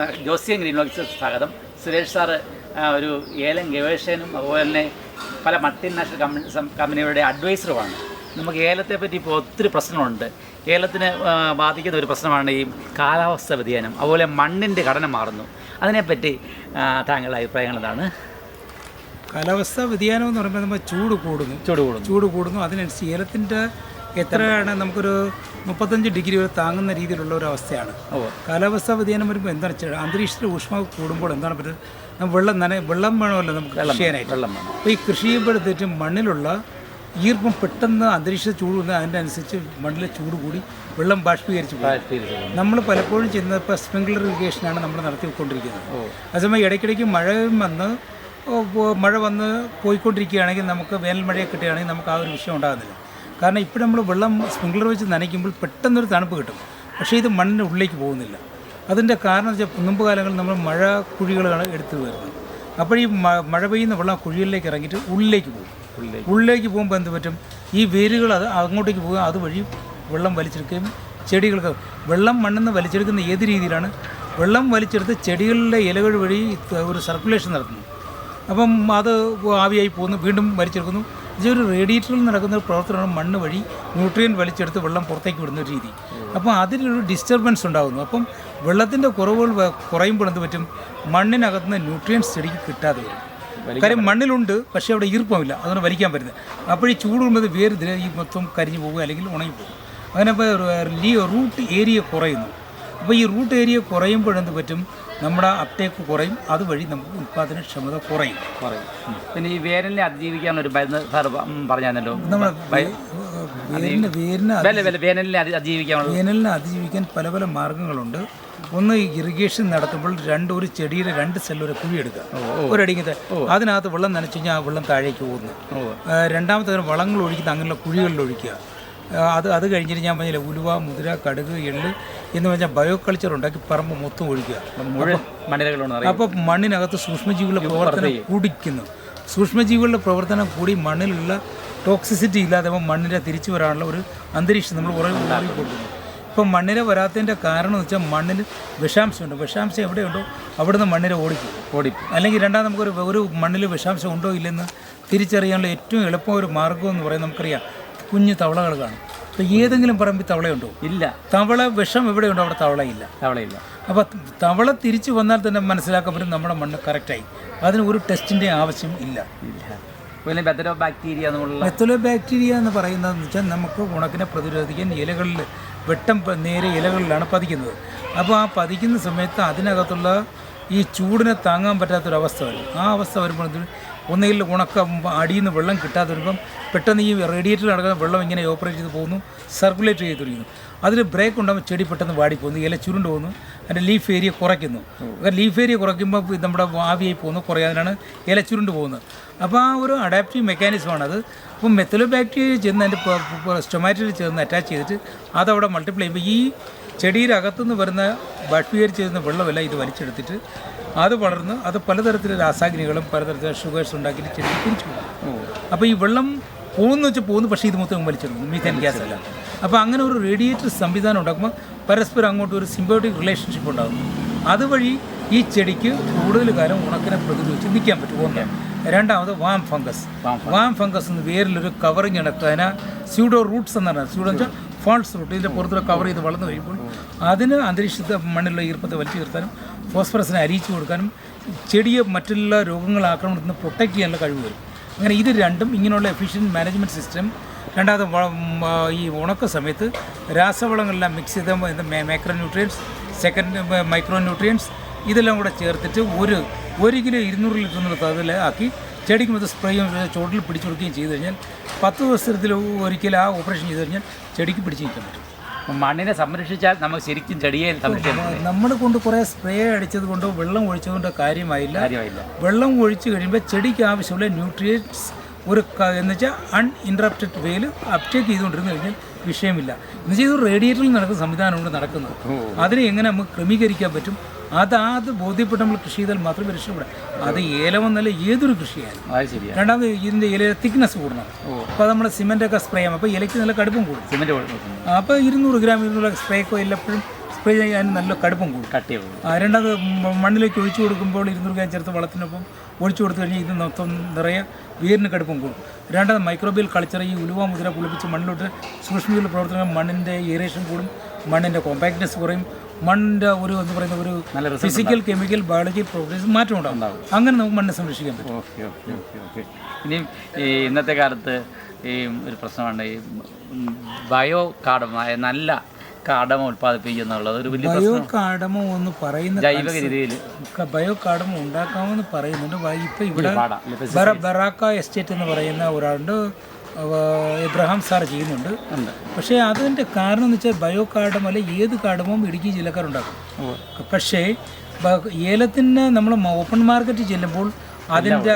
ജോസിയൻ green locks സ്വാഗതം. Suresh sir ഒരു ഏലം ഗവേഷകനും അതുപോലെ തന്നെ പല മൾട്ടിനാഷണൽ കമ്പനി കമ്പനികളുടെ അഡ്വൈസറുമാണ്. നമുക്ക് ഏലത്തെ പറ്റി ഇപ്പോൾ ഒത്തിരി പ്രശ്നമുണ്ട് ഏലത്തിന് ബാധിക്കുന്ന ഒരു പ്രശ്നമാണ് ഈ കാലാവസ്ഥ വ്യതിയാനം. അതുപോലെ മണ്ണിന്റെ ഘടന മാറുന്നു. അതിനെപ്പറ്റി താങ്കളുടെ അഭിപ്രായങ്ങൾ എന്താണ്? കാലാവസ്ഥ വ്യതിയാനം എന്ന് പറയുമ്പോൾ നമ്മൾ ചൂട് കൂടുന്നു. ചൂട് കൂടുന്നു. ചൂട് കൂടുന്നു. അതിനനുസരിച്ച് ഏലത്തിന്റെ എത്രയാണ്? നമുക്കൊരു മുപ്പത്തഞ്ച് ഡിഗ്രി വരെ താങ്ങുന്ന രീതിയിലുള്ള ഒരു അവസ്ഥയാണ്. കാലാവസ്ഥാ വ്യതിയാനം വരുമ്പോൾ എന്താണ് വെച്ചാൽ അന്തരീക്ഷത്തിൽ ഊഷ്മാവ് കൂടുമ്പോൾ എന്താണ് പറ്റുന്നത് വെള്ളം നന വെള്ളം വേണമല്ലോ നമുക്ക് കൃഷി ചെയ്യാനായിട്ട്. വെള്ളം വേണം. അപ്പോൾ ഈ കൃഷി ചെയ്യുമ്പോഴത്തേക്കും മണ്ണിലുള്ള ഈർപ്പം പെട്ടെന്ന് അന്തരീക്ഷ ചൂട് വന്ന് അതിനനുസരിച്ച് മണ്ണിലെ ചൂട് കൂടി വെള്ളം ബാഷ്പീകരിച്ച് പോകും. നമ്മൾ പലപ്പോഴും ചെയ്യുന്നത് ഇപ്പോൾ സ്പ്രിംഗ്ലർ ഇറിഗേഷനാണ് നമ്മൾ നടത്തിക്കൊണ്ടിരിക്കുന്നത്. അതേസമയം ഇടയ്ക്കിടയ്ക്ക് മഴയും വന്ന് മഴ വന്ന് പോയിക്കൊണ്ടിരിക്കുകയാണെങ്കിൽ നമുക്ക് വേനൽ മഴയെ കിട്ടുകയാണെങ്കിൽ നമുക്ക് ആ ഒരു വിഷയം ഉണ്ടാകുന്നില്ല. കാരണം ഇപ്പോൾ നമ്മൾ വെള്ളം സ്പ്രിംഗ്ലർ വെച്ച് നനയ്ക്കുമ്പോൾ പെട്ടെന്നൊരു തണുപ്പ് കിട്ടും. പക്ഷേ ഇത് മണ്ണിന്റെ ഉള്ളിലേക്ക് പോകുന്നില്ല. അതിന്റെ കാരണം വെച്ചാൽ മുമ്പ് കാലങ്ങളിൽ നമ്മൾ മഴ കുഴികളാണ് എടുത്തു വരുന്നത്. അപ്പോൾ ഈ മഴ പെയ്യുന്ന വെള്ളം കുഴികളിലേക്ക് ഇറങ്ങിയിട്ട് ഉള്ളിലേക്ക് പോകും. ഉള്ളിലേക്ക്. പോകുമ്പോൾ എന്ത് പറ്റും? ഈ വേരുകൾ അത് അങ്ങോട്ടേക്ക് പോകുക അതുവഴി വെള്ളം വലിച്ചെടുക്കുകയും ചെടികൾക്ക് വെള്ളം മണ്ണിൽ നിന്ന് വലിച്ചെടുക്കുന്ന ഏത് രീതിയിലാണ്? വെള്ളം വലിച്ചെടുത്ത് ചെടികളിലെ ഇലകൾ വഴി ഒരു സർക്കുലേഷൻ നടത്തുന്നു. അപ്പം അത് ആവിയായി പോകുന്നു വീണ്ടും വലിച്ചെടുക്കുന്നു. ഇതൊരു റേഡിയേറ്ററിൽ നടക്കുന്ന ഒരു പ്രവർത്തനമാണ് മണ്ണ് വഴി ന്യൂട്രിയൻ വലിച്ചെടുത്ത് വെള്ളം പുറത്തേക്ക് വിടുന്ന ഒരു രീതി. അപ്പോൾ അതിലൊരു ഡിസ്റ്റർബൻസ് ഉണ്ടാകുന്നു അപ്പം വെള്ളത്തിന്റെ കുറവുകൾ കുറയുമ്പോൾ എന്ത് പറ്റും? മണ്ണിനകത്തുനിന്ന് ന്യൂട്രിയൻസ് ചെടിക്ക് കിട്ടാതെ വരും. കാര്യം മണ്ണിലുണ്ട് പക്ഷേ അവിടെ ഈർപ്പമില്ല. അതുകൊണ്ട് വലിക്കാൻ പറ്റുന്നത് അപ്പോൾ ഈ ചൂട് കൊണ്ട് വേര് ഇതിൽ ഈ മൊത്തം കരിഞ്ഞു പോകുക അല്ലെങ്കിൽ ഉണങ്ങി പോകും അങ്ങനെ ഇപ്പോൾ റൂട്ട് ഏരിയ കുറയുന്നു. അപ്പോൾ ഈ റൂട്ട് ഏരിയ കുറയുമ്പോഴെന്ത് പറ്റും? നമ്മുടെ അപ്ടേക്ക് കുറയും. അതുവഴി നമുക്ക് ഉൽപ്പാദനക്ഷമത കുറയും. കുറയും. പിന്നെ ഈ വേരലിനെ അതിജീവിക്കാനൊരു ഒരു സാർ പറഞ്ഞല്ലോ വില വേനലിനെ അതി- അതിജീവിക്കാനുള്ള വേനലിനെ അതിജീവിക്കാൻ പല പല മാർഗങ്ങളുണ്ട്. ഒന്ന് ഇറിഗേഷൻ നടത്തുമ്പോൾ രണ്ട് ഒരു ചെടിയുടെ രണ്ട് സെല്ല് ഒരു കുഴി എടുക്കുക ഒരടിങ്ങത്തെ അതിനകത്ത് വെള്ളം നനച്ചു കഴിഞ്ഞാൽ ആ വെള്ളം താഴേക്ക് പോകുന്നു രണ്ടാമത്തെ വളങ്ങൾ ഒഴിക്കുന്ന അങ്ങനെയുള്ള കുഴികളിൽ ഒഴിക്കുക. അത് അത് കഴിഞ്ഞിട്ട് ഞാൻ പറഞ്ഞില്ല ഉലുവ മുതിര കടുക് എള്ള് എന്ന് പറഞ്ഞാൽ ബയോ കൾച്ചർ ഉണ്ടാക്കി പറമ്പ് മൊത്തം ഒഴിക്കുക. അപ്പോൾ മണ്ണിനകത്ത് സൂക്ഷ്മജീവികളുടെ പ്രവർത്തനം കുടിക്കുന്നു. സൂക്ഷ്മജീവികളുടെ പ്രവർത്തനം കൂടി മണ്ണിലുള്ള ടോക്സിസിറ്റി ഇല്ലാതെ മണ്ണിന്റെ മണ്ണിനെ തിരിച്ചു വരാനുള്ള ഒരു അന്തരീക്ഷം നമ്മൾ കുറേ കൊടുക്കുന്നു ഇപ്പം മണ്ണിര വരാത്തതിന്റെ കാരണം എന്ന് വെച്ചാൽ മണ്ണിൽ വിഷാംശമുണ്ട്. വിഷാംശം എവിടെയുണ്ടോ അവിടുന്ന് മണ്ണിര ഓടിക്കും. ഓടിക്കും. അല്ലെങ്കിൽ രണ്ടാം നമുക്കൊരു ഒരു മണ്ണിൽ വിഷാംശം ഉണ്ടോ ഇല്ലെന്ന് തിരിച്ചറിയാനുള്ള ഏറ്റവും എളുപ്പം ഒരു മാർഗം എന്ന് പറയുന്നത് നമുക്കറിയാം. കുഞ്ഞു തവളകൾ കാണും. അപ്പോൾ ഏതെങ്കിലും പറമ്പിൽ തവളയുണ്ടോ? ഇല്ല. തവള വിഷം എവിടെയുണ്ടോ അവിടെ തവളയില്ല. തവളയില്ല. അപ്പോൾ തവള തിരിച്ചു വന്നാൽ തന്നെ മനസ്സിലാക്കാൻ പറ്റും നമ്മുടെ മണ്ണ് കറക്റ്റായി. അതിന് ഒരു ടെസ്റ്റിന്റെ ആവശ്യം ഇല്ല. ഇല്ല. ബെത്തരോ ബാക്ടീരിയ ബാക്ടീരിയ എന്ന് പറയുന്നതെന്ന് വെച്ചാൽ നമുക്ക് ഉണക്കിനെ പ്രതിരോധിക്കാൻ ഇലകളിൽ വെട്ടം നേരെ ഇലകളിലാണ് പതിക്കുന്നത്. അപ്പോൾ ആ പതിക്കുന്ന സമയത്ത് അതിനകത്തുള്ള ഈ ചൂടിനെ താങ്ങാൻ പറ്റാത്തൊരവസ്ഥ വരും. ആ അവസ്ഥ വരുമ്പോൾ എന്ത് ഒന്നുകിൽ ഉണക്ക അടിയിൽ നിന്ന് വെള്ളം കിട്ടാതെ വരുമ്പം പെട്ടെന്ന് ഈ റേഡിയേറ്ററിൽ നടക്കുന്ന വെള്ളം ഇങ്ങനെ ഓപ്പറേറ്റ് ചെയ്ത് പോകുന്നു സർക്കുലേറ്റ് ചെയ്ത് തുടങ്ങുന്നു അതിൽ ബ്രേക്ക് ഉണ്ടാകുമ്പോൾ ചെടി പെട്ടെന്ന് വാടിപ്പോകുന്നു ഇല ചുരുണ്ട് പോകുന്നു അതിന്റെ ലീഫ് ഏരിയ കുറയ്ക്കുന്നു. ലീഫ് ഏരിയ കുറയ്ക്കുമ്പോൾ നമ്മുടെ ആവിയായി പോകുന്നു കുറയാതിനാണ് ഇല ചുരുണ്ട് പോകുന്നത്. അപ്പോൾ ആ ഒരു അഡാപ്റ്റീവ് മെക്കാനിസമാണ് അത് അപ്പം മെത്തലോ ബാക്ടീരിയ ചെന്ന് അതിന്റെ സ്റ്റൊമാറ്റോയിൽ ചേർന്ന് അറ്റാച്ച് ചെയ്തിട്ട് അതവിടെ മൾട്ടിപ്ലൈ ചെയ്യുമ്പോൾ ഈ ചെടിയുടെ അകത്തുനിന്ന് വരുന്ന ബാഷ്പീകരിച്ച് വരുന്ന വെള്ളമെല്ലാം ഇത് വലിച്ചെടുത്തിട്ട് അത് വളർന്ന് അത് പലതരത്തിലുള്ള രാസാഗ്നികളും പലതരത്തിലെ ഷുഗേഴ്സ് ഉണ്ടാക്കി ചെടി തിരിച്ചു പോകും അപ്പോൾ ഈ വെള്ളം പോകുന്നു വെച്ചാൽ പോകുന്നു പക്ഷേ ഇത് മൊത്തം വലിച്ചെടുക്കുന്നു മീഥേൻ ഗ്യാസ് അല്ല. അപ്പോൾ അങ്ങനെ ഒരു റേഡിയേറ്റർ സംവിധാനം ഉണ്ടാക്കുമ്പോൾ പരസ്പരം അങ്ങോട്ട് ഒരു സിംബയോട്ടിക് റിലേഷൻഷിപ്പ് ഉണ്ടാകുന്നു. അതുവഴി ഈ ചെടിക്ക് കൂടുതൽ കാലം ഉണക്കിനെ പ്രതിരോധിച്ച് നിൽക്കാൻ പറ്റും. ഒന്ന്. രണ്ടാമത് വാം ഫംഗസ് വാം ഫംഗസ് എന്ന് വേരിലൊരു കവറിങ് അതിനെ സ്യൂഡോ റൂട്ട്സ് എന്നാണ് സ്യൂഡോ എന്ന് വെച്ചാൽ ഫാൾസ് റൂട്ട് ഇതിന്റെ പുറത്തുള്ള കവർ ചെയ്ത് വളർന്നു കഴിയുമ്പോൾ അതിന് അന്തരീക്ഷത്തെ മണ്ണിലുള്ള ഈർപ്പത്തെ വലിച്ചു നിർത്താനും ഫോസ്ഫറസിനെ അരിയിച്ചു കൊടുക്കാനും ചെടിയെ മറ്റുള്ള രോഗങ്ങൾ ആക്രമണത്തിൽ നിന്ന് പ്രൊട്ടക്റ്റ് ചെയ്യാനുള്ള കഴിവ് വരും. അങ്ങനെ ഇത് രണ്ടും ഇങ്ങനെയുള്ള എഫിഷ്യന്റ് മാനേജ്മെന്റ് സിസ്റ്റം രണ്ടാമത് ഈ ഉണക്ക സമയത്ത് രാസവളങ്ങളെല്ലാം മിക്സ് ചെയ്ത micro nutrients second micro nutrients ഇതെല്ലാം കൂടെ ചേർത്തിട്ട് ഒരു ഒരു കിലോ ഇരുന്നൂറ് ലിറ്റർ എന്നുള്ള അതിൽ ആക്കി ചെടിക്ക് മൊത്തം സ്പ്രേയും ചോട്ടിൽ പിടിച്ചു കൊടുക്കുകയും ചെയ്തു കഴിഞ്ഞാൽ പത്ത് ദിവസത്തിൽ ഒരിക്കൽ ആ ഓപ്പറേഷൻ ചെയ്ത് കഴിഞ്ഞാൽ ചെടിക്ക് പിടിച്ചു നിൽക്കാൻ പറ്റും. മണ്ണിനെ സംരക്ഷിച്ചാൽ നമുക്ക് ശരിക്കും ചെടിയെ സംരക്ഷിക്കാം നമ്മൾ കൊണ്ട് കുറേ സ്പ്രേ അടിച്ചത് കൊണ്ടോ വെള്ളം ഒഴിച്ചതുകൊണ്ടോ കാര്യമായില്ല. കാര്യമായില്ല. വെള്ളം ഒഴിച്ചു കഴിയുമ്പോൾ ചെടിക്ക് ആവശ്യമുള്ള ന്യൂട്രിയൻസ് ഒരു എന്ന് വെച്ചാൽ അൺഇന്ററപ്റ്റഡ് വേയിൽ അപ്റ്റേക്ക് ചെയ്തുകൊണ്ടിരുന്നു കഴിഞ്ഞാൽ വിഷയമില്ല. എന്ന് വെച്ചാൽ ഇത് റേഡിയേറ്ററിൽ നടക്കുന്ന സംവിധാനമാണ് നടക്കുന്നത്. അതിനെ എങ്ങനെ നമുക്ക് ക്രമീകരിക്കാൻ പറ്റും? അത് അത് ബോധ്യപ്പെട്ട് നമ്മൾ കൃഷി ചെയ്താൽ മാത്രമേ രക്ഷപ്പെടാം അത്. ഏലമെന്നല്ല ഏതൊരു കൃഷിയായാലും. രണ്ടാമത് ഇതിന്റെ ഇലയുടെ തിക്നെസ് കൂടണം. അപ്പോൾ നമ്മൾ സിമെന്റൊക്കെ സ്പ്രേ ചെയ്യാം. അപ്പോൾ ഇലയ്ക്ക് നല്ല കടുപ്പം കൂടും. സിമെന്റ് അപ്പോൾ ഇരുന്നൂറ് ഗ്രാം ഇരുന്നൂറ് സ്പ്രേക്കോ എല്ലപ്പോഴും സ്പ്രേ ചെയ്യാൻ നല്ല കടുപ്പം കൂടും. കട്ടിയാവും രണ്ടത് രണ്ടാമത് മണ്ണിലേക്ക് ഒഴിച്ചു കൊടുക്കുമ്പോൾ ഇരുന്നൂറ് ചേർത്ത് വളത്തിനൊപ്പം ഒഴിച്ചു കൊടുത്തു കഴിഞ്ഞാൽ ഇത് മൊത്തം നിറയെ വീരിന് കടുപ്പം കൂടും. രണ്ടാമത് മൈക്രോബിയൽ കൾച്ചർ ഈ ഉലുവ മുദ്ര പുളിപ്പിച്ച് മണ്ണിലോട്ട് സൂക്ഷ്മജീവ പ്രവർത്തനം മണ്ണിന്റെ ഏറേഷൻ കൂടും മണ്ണിന്റെ കോമ്പാക്ട്നെസ് കുറയും മണ്ണിന്റെ ഒരു എന്ന് പറയുന്ന ഒരു നല്ല ഫിസിക്കൽ കെമിക്കൽ ബയോളജി പ്രോപ്പർട്ടീസ് മാറ്റം ഉണ്ടാകും അങ്ങനെ നമുക്ക് മണ്ണിനെ സംരക്ഷിക്കാൻ പറ്റും. ഓക്കെ ഓക്കെ ഓക്കെ ഈ ഇന്നത്തെ കാലത്ത് ഈ ഒരു പ്രശ്നമാണ് ഈ ബയോ കാർഡ് നല്ല കാർഡമ ഉൽപ്പാദിപ്പിക്കുന്നുള്ളത് ഒരു വലിയ ബയോ കാർഡമോ എന്ന് പറയുന്ന ജൈവിക രീതിയിൽ ബയോ കാർഡമോ ഉണ്ടാക്കാമെന്ന് പറയുന്നുണ്ട്. ഇപ്പം ഇവിടെ ബറ ബറാക്ക എസ്റ്റേറ്റ് എന്ന് പറയുന്ന ഒരാളുണ്ട്. എബ്രഹാം സാർ ചെയ്യുന്നുണ്ട്. പക്ഷേ അതിന്റെ കാരണം എന്ന് വെച്ചാൽ ബയോ കാർഡും അല്ലെ ഏത് കാർഡും ഇടുക്കി ജില്ലക്കാരുണ്ടാക്കും. പക്ഷേ ഏലത്തിന് നമ്മൾ ഓപ്പൺ മാർക്കറ്റ് ചെല്ലുമ്പോൾ അതിന്റെ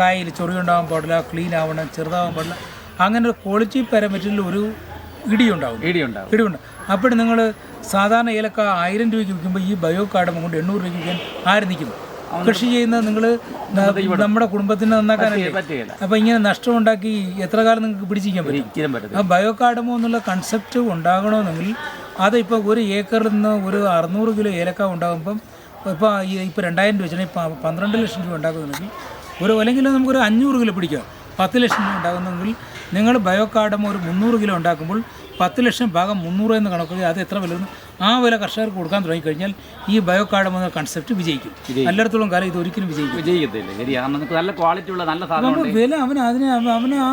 കായിൽ ചൊറിയുണ്ടാകാൻ പാടില്ല ക്ലീൻ ആവണം ചെറുതാവാൻ പാടില്ല. അങ്ങനെ ഒരു ക്വാളിറ്റി പാരാമീറ്ററിൽ ഒരു ഇടിയുണ്ടാവും. ഇടിയുണ്ടാവും. ഇടിയുണ്ട്. അപ്പോൾ നിങ്ങൾ സാധാരണ ഏലക്ക ആയിരം രൂപയ്ക്ക് വിൽക്കുമ്പോൾ ഈ ബയോ കാർഡ് കൊണ്ട് എണ്ണൂറ് രൂപയ്ക്ക് വിൽക്കാൻ ആരും നിൽക്കും? കൃഷി ചെയ്യുന്ന നിങ്ങൾ നമ്മുടെ കുടുംബത്തിന് നന്നാക്കാനല്ലേ? അപ്പൊ ഇങ്ങനെ നഷ്ടം ഉണ്ടാക്കി എത്ര കാലം നിങ്ങൾക്ക് പിടിച്ചിരിക്കാൻ പറ്റും? ആ ബയോ കാർഡമോ എന്നുള്ള കൺസെപ്റ്റ് ഉണ്ടാകണമെന്നെങ്കിൽ അതിപ്പോൾ ഒരു ഏക്കറിൽ നിന്ന് ഒരു അറുന്നൂറ് കിലോ ഏലക്ക ഉണ്ടാകുമ്പം ഇപ്പോൾ ഈ ഇപ്പോൾ രണ്ടായിരം രൂപ വെച്ചാൽ ഇപ്പം പന്ത്രണ്ട് ലക്ഷം രൂപ ഉണ്ടാക്കുന്നുണ്ടെങ്കിൽ ഒരു അല്ലെങ്കിൽ നമുക്കൊരു അഞ്ഞൂറ് കിലോ പിടിക്കാം. പത്ത് ലക്ഷം രൂപ ഉണ്ടാകുന്നെങ്കിൽ നിങ്ങൾ ബയോ ഒരു മുന്നൂറ് കിലോ ഉണ്ടാക്കുമ്പോൾ പത്ത് ലക്ഷം ഭാഗം മുന്നൂറ് എന്ന് കണക്കുക അത് എത്ര വില ആ വില കർഷകർക്ക് കൊടുക്കാൻ തുടങ്ങിക്കഴിഞ്ഞാൽ ഈ ബയോ എന്ന കൺസെപ്റ്റ് വിജയിക്കും. എല്ലായിടത്തോളം കാലം ഇത് ഒരിക്കലും വിജയിക്കും വിജയിക്കത്തില്ല. ശരിയാണ് നമുക്ക് നല്ല ക്വാളിറ്റി ഉള്ള നല്ല സാധനം വില അവന് അതിന് അവ- അവന് ആ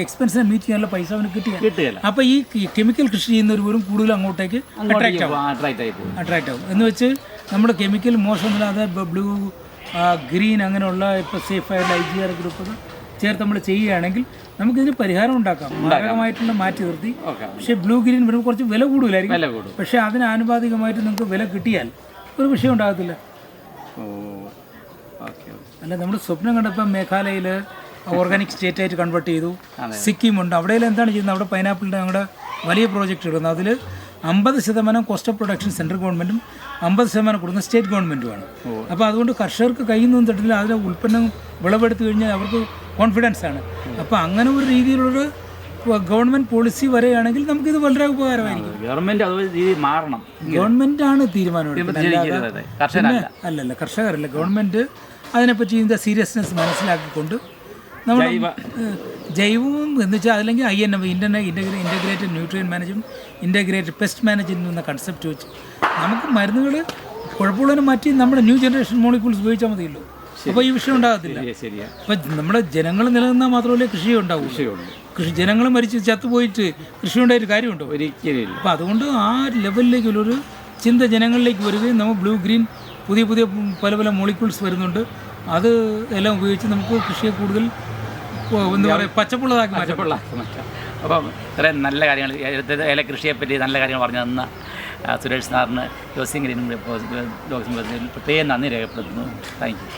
എക്സ്പെൻസിനെ മീറ്റ് ചെയ്യാനുള്ള പൈസ അവന് കിട്ടി കിട്ടുകയില്ല. അപ്പോൾ ഈ കെമിക്കൽ കൃഷി ചെയ്യുന്നവരും കൂടുതൽ അങ്ങോട്ടേക്ക് അട്രാക്റ്റ് ആവും. അട്രാക്റ്റ് അട്രാക്റ്റ് ആവും. എന്ന് വെച്ച് നമ്മുടെ കെമിക്കൽ മോശമില്ലാതെ ബ്ലൂ ഗ്രീൻ അങ്ങനെയുള്ള ഇപ്പോൾ സേഫ് ആയിട്ടുള്ള ഐ ജി ആർ ഗ്രൂപ്പ് ചേർത്ത് നമ്മൾ ചെയ്യുകയാണെങ്കിൽ നമുക്കിതിന് പരിഹാരം ഉണ്ടാക്കാം. മാരകമായിട്ടുള്ള മാറ്റി നിർത്തി. പക്ഷെ ബ്ലൂ ഗ്രീൻ വരുമ്പോൾ കുറച്ച് വില കൂടുതലായിരിക്കും. പക്ഷെ അതിന് ആനുപാതികമായിട്ട് നിങ്ങൾക്ക് വില കിട്ടിയാൽ ഒരു വിഷയം ഉണ്ടാകത്തില്ല. അല്ല നമ്മൾ സ്വപ്നം കണ്ടപ്പോൾ മേഘാലയയിൽ ഓർഗാനിക് സ്റ്റേറ്റ് ആയിട്ട് കൺവേർട്ട് ചെയ്തു. സിക്കിം ഉണ്ട് അവിടെയെല്ലാം എന്താണ് ചെയ്യുന്നത്? അവിടെ പൈനാപ്പിളിന്റെ ഞങ്ങളുടെ വലിയ പ്രോജക്റ്റ് ഇടുന്നത്. അതിൽ അമ്പത് ശതമാനം കോസ്റ്റ് ഓഫ് പ്രൊഡക്ഷൻ സെൻട്രൽ ഗവൺമെന്റും അമ്പത് ശതമാനം കൊടുക്കുന്ന സ്റ്റേറ്റ് ഗവൺമെന്റുമാണ് അപ്പോൾ അതുകൊണ്ട് കർഷകർക്ക് കയ്യിൽ നിന്നും തട്ടില്ല. അതിലെ ഉൽപ്പന്നം വിളവെടുത്തു കഴിഞ്ഞാൽ അവർക്ക് കോൺഫിഡൻസ് ആണ്. അപ്പോൾ അങ്ങനെ ഒരു രീതിയിലുള്ള ഗവൺമെന്റ് പോളിസി വരെയാണെങ്കിൽ നമുക്കിത് വളരെ ഉപകാരമായിരിക്കും. ഗവൺമെന്റ് മാറണം. ഗവൺമെന്റ് ആണ് തീരുമാനം അല്ലല്ല കർഷകരല്ല. ഗവൺമെന്റ് അതിനെപ്പറ്റി ഇതിന്റെ സീരിയസ്നെസ് മനസ്സിലാക്കിക്കൊണ്ട് നമ്മൾ ജൈവവും എന്ന് വെച്ചാൽ അല്ലെങ്കിൽ I N M ഇന്റർനെ integra integrated nutrient management integrated pest management എന്ന കൺസെപ്റ്റ് വെച്ച് നമുക്ക് മരുന്നുകൾ കുഴപ്പമുള്ളതിനെ മാറ്റി നമ്മുടെ ന്യൂ ജനറേഷൻ മോളിക്യൂൾസ് ഉപയോഗിച്ചാൽ മതിയല്ലോ. അപ്പോൾ ഈ വിഷയം ഉണ്ടാകത്തില്ല. ശരിയാ അപ്പം നമ്മുടെ ജനങ്ങൾ നിലനിന്നാൽ മാത്രമല്ലേ കൃഷി ഉണ്ടാവും കൃഷി ജനങ്ങൾ മരിച്ച് ചത്തുപോയിട്ട് കൃഷി ഉണ്ടായൊരു കാര്യമുണ്ടോ? ഒരിക്കലും അപ്പൊ അപ്പോൾ അതുകൊണ്ട് ആ ലെവലിലേക്കുള്ളൊരു ചിന്ത ജനങ്ങളിലേക്ക് വരികയും നമ്മൾ ബ്ലൂ ഗ്രീൻ പുതിയ പുതിയ പല പല മോളിക്യൂൾസ് വരുന്നുണ്ട്. അത് എല്ലാം ഉപയോഗിച്ച് നമുക്ക് കൃഷിയെ കൂടുതൽ എന്താ പറയുക പച്ചപ്പുള്ളതാക്കി പച്ചപ്പുള്ളതാക്കി മാറ്റാം. അപ്പം ഇത്രയും നല്ല കാര്യങ്ങൾ ഏല കൃഷിയെപ്പറ്റി നല്ല കാര്യങ്ങൾ പറഞ്ഞു തന്ന സുരേഷ് സാറിന് ജോസിംഗ് ഗ്രീനും പ്രത്യേകം നന്ദി രേഖപ്പെടുത്തുന്നു. Thank you.